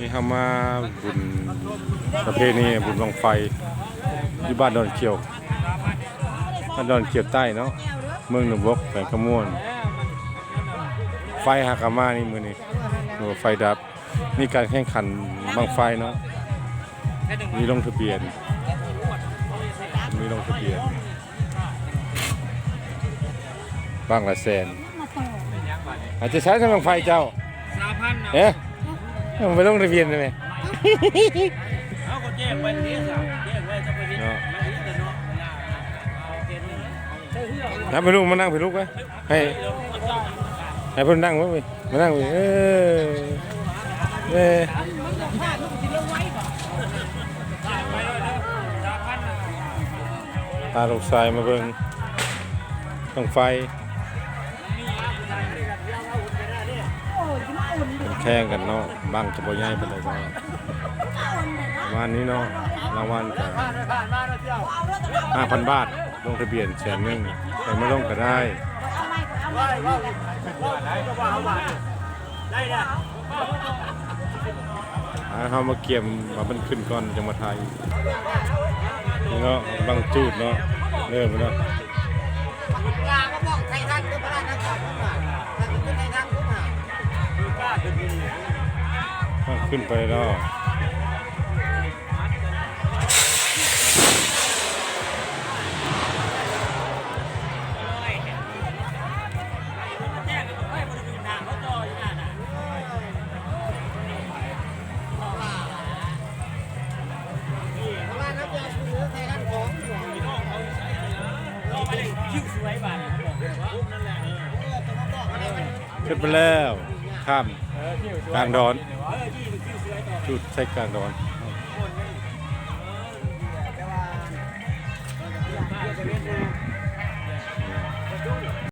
นี่เฮามาบุญประเพณีบุญบังไฟที่บ้านดอนเขียวบ้านดอนเขียวใต้เนาะเมืองหนองบกแขวงขมวน ไฟหากามานี่มือนี่หัวไฟดับนี่การแข่งขันบังไฟเนาะมีลงทะเบียน มีลงทะเบียนบางละแสนอาจจะใช้ทำบังไฟเจ้าสามพันเอ๊ะ มันไปลงทะเบียนได้ไหมเขาก็แจ้งไว้ที่สามแจ้งไว้จะไปที่เนาะมันนี่แต่เนาะเอาเกณฑ์นี่นับไปลูกมานั่งไปลูกไว้ให้ให้เพิ่นนั่งไว้เว้ยมานั่งไว้เออเออตาลูกชายมาเบิ่งต้องไฟ แข่งกันเนาะบางจะบ่ใหญ่ปานใดก็ประมาณนี้เนาะรางวัลก็5,000บาทลงทะเบียนแสนหนึ่งแต่ไม่ลงก็ได้ได้เอาเฮามาเกี่ยมว่ามันขึ้นก่อนจังหวัดไทยนี่เนาะบางจูดเนาะเริ่มแล้วเนาะยาก็บอกไทยท่านก็พระราชทาน ขึ้นไปแล้วแจ้งกันไปบริษัทด่างเขาจออยู่นั่นน่ะพระราชทานคือไทยท่านของหลวงพี่น้องเขาใช้รอไปเลยคิ้วสวยบาทเขาบอกว่านั่นแหละเออเออจะมาบอกอะไรมันขึ้นไปแล้ว ข้ามกลางดอนจุดใช้กลางดอน